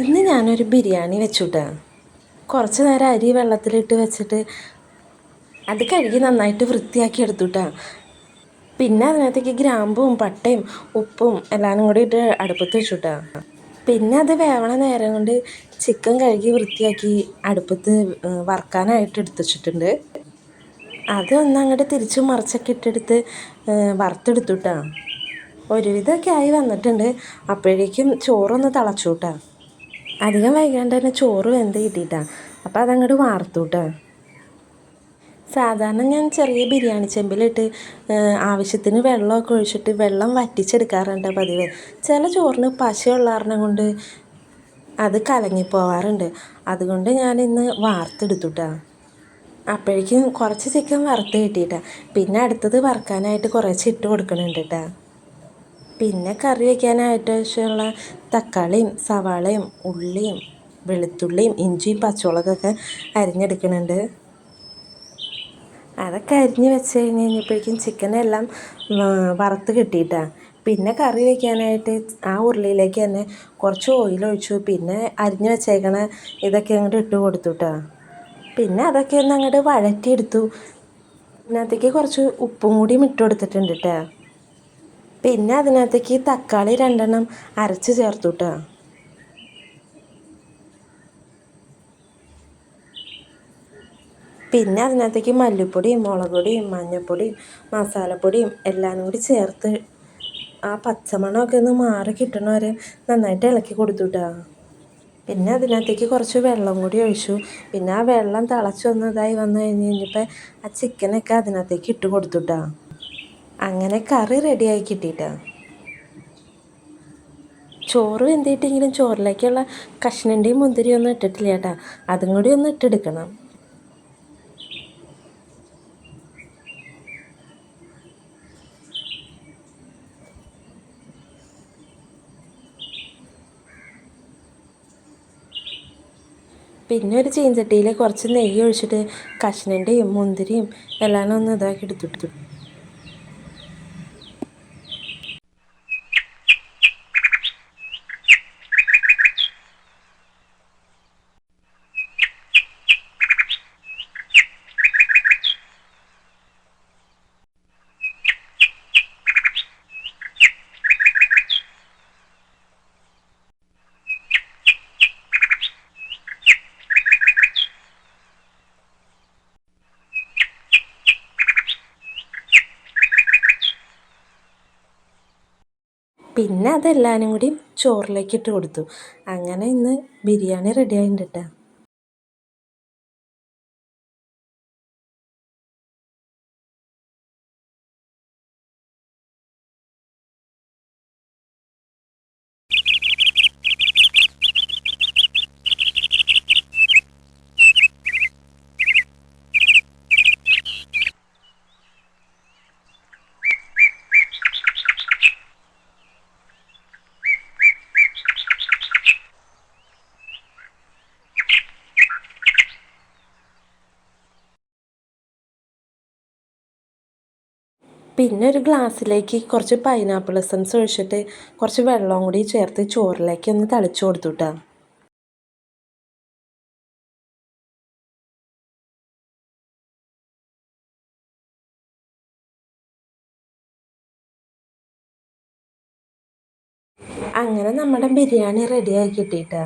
ഇന്ന് ഞാനൊരു ബിരിയാണി വെച്ചുട്ടാ. കുറച്ച് നേരം അരി വെള്ളത്തിലിട്ട് വെച്ചിട്ട് അത് കഴുകി നന്നായിട്ട് വൃത്തിയാക്കി എടുത്തുട്ടാ. പിന്നെ അതിനകത്തേക്ക് ഗ്രാമ്പും പട്ടയും ഉപ്പും എല്ലാം കൂടി ഇട്ട് അടുപ്പത്ത് വെച്ചുട്ടാ. പിന്നെ അത് വേവണ നേരം കൊണ്ട് ചിക്കൻ കഴുകി വൃത്തിയാക്കി അടുപ്പത്ത് വറക്കാനായിട്ട് എടുത്തു വെച്ചിട്ടുണ്ട്. അത് ഒന്ന് അങ്ങോട്ട് തിരിച്ചും മറിച്ചൊക്കെ ഇട്ടെടുത്ത് വറുത്തെടുത്തുട്ടാ. ഒരുവിധമൊക്കെ ആയി വന്നിട്ടുണ്ട്. അപ്പോഴേക്കും ചോറൊന്ന് തിളച്ചു അധികം വൈകാണ്ട് തന്നെ ചോറ് വെന്ത് കിട്ടിയിട്ടാ. അപ്പോൾ അതങ്ങോട്ട് വാർത്തു കേട്ടോ സാധാരണ ഞാൻ ചെറിയ ബിരിയാണി ചെമ്പിലിട്ട് ആവശ്യത്തിന് വെള്ളമൊക്കെ ഒഴിച്ചിട്ട് വെള്ളം വറ്റിച്ചെടുക്കാറുണ്ട് പതിവ്. ചില ചോറിന് പശയുള്ള കാരണം കൊണ്ട് അത് കലങ്ങി പോവാറുണ്ട് അതുകൊണ്ട് ഞാൻ ഇന്ന് വാർത്തെടുത്തുട്ടാ. അപ്പോഴേക്കും കുറച്ച് ചിക്കൻ വറുത്ത് കിട്ടിയിട്ടാ. പിന്നെ അടുത്തത് വറുക്കാനായിട്ട് കുറച്ച് ഇട്ട് കൊടുക്കണുണ്ട് കേട്ടോ പിന്നെ കറി വയ്ക്കാനായിട്ട് ആവശ്യമുള്ള തക്കാളിയും സവാളയും ഉള്ളിയും വെളുത്തുള്ളിയും ഇഞ്ചിയും പച്ചമുളകൊക്കെ അരിഞ്ഞെടുക്കുന്നുണ്ട് അതൊക്കെ അരിഞ്ഞ് വെച്ച് കഴിഞ്ഞ് കഴിഞ്ഞപ്പോഴേക്കും ചിക്കനെല്ലാം വറുത്ത് കിട്ടിയിട്ടാണ് പിന്നെ കറി വയ്ക്കാനായിട്ട് ആ ഉരുളിയിലേക്ക് തന്നെ കുറച്ച് ഓയിൽ ഒഴിച്ചു പിന്നെ അരിഞ്ഞ് വെച്ചേക്കണ ഇതൊക്കെ അങ്ങോട്ട് ഇട്ട് കൊടുത്തു കേട്ടോ പിന്നെ അതൊക്കെ ഒന്ന് അങ്ങോട്ട് വഴറ്റിയെടുത്തു. അതിനകത്തേക്ക് കുറച്ച് ഉപ്പും കൂടിയും ഇട്ട് കൊടുത്തിട്ടുണ്ട് കേട്ടോ പിന്നെ അതിനകത്തേക്ക് തക്കാളി രണ്ടെണ്ണം അരച്ച് ചേർത്തു കേട്ടോ പിന്നെ അതിനകത്തേക്ക് മല്ലിപ്പൊടിയും മുളക് പൊടിയും മഞ്ഞൾപ്പൊടിയും മസാലപ്പൊടിയും എല്ലാം കൂടി ചേർത്ത് ആ പച്ചമണമൊക്കെ ഒന്ന് മാറി കിട്ടണ വരെ നന്നായിട്ട് ഇളക്കി കൊടുത്തു കേട്ടോ പിന്നെ അതിനകത്തേക്ക് കുറച്ച് വെള്ളം കൂടി ഒഴിച്ചു. പിന്നെ ആ വെള്ളം തിളച്ച് വന്നതായി വന്നു കഴിഞ്ഞ് കഴിഞ്ഞപ്പോൾ ആ ചിക്കനൊക്കെ അതിനകത്തേക്ക് ഇട്ട് കൊടുത്തു കേട്ടോ അങ്ങനെ കറി റെഡിയായി കിട്ടിയിട്ടാ. ചോറ് എന്തിട്ടെങ്കിലും ചോറിലേക്കുള്ള കഷ്ണന്റെയും മുന്തിരിയും ഒന്നും ഇട്ടിട്ടില്ല ചേട്ടാ അതും കൂടി ഒന്ന് ഇട്ടെടുക്കണം. പിന്നെ ഒരു ചീഞ്ചട്ടിയിൽ കുറച്ച് നെയ്യ് ഒഴിച്ചിട്ട് കഷ്ണന്റെയും മുന്തിരിയും എല്ലാം ഒന്ന് ഇതാക്കി എടുത്തിട്ടു. പിന്നെ അതെല്ലാവരും കൂടി ചോറിലേക്ക് ഇട്ട് കൊടുത്തു. അങ്ങനെ ഇന്ന് ബിരിയാണി റെഡി ആയിട്ടുണ്ട് കേട്ടോ പിന്നെ ഒരു ഗ്ലാസ്സിലേക്ക് കുറച്ച് പൈനാപ്പിൾ എസൻസ് ഒഴിച്ചിട്ട് കുറച്ച് വെള്ളവും കൂടി ചേർത്ത് ചോറിലേക്ക് ഒന്ന് തളിച്ചു കൊടുത്തു കേട്ടോ അങ്ങനെ നമ്മുടെ ബിരിയാണി റെഡിയായി കിട്ടിയിട്ടാ.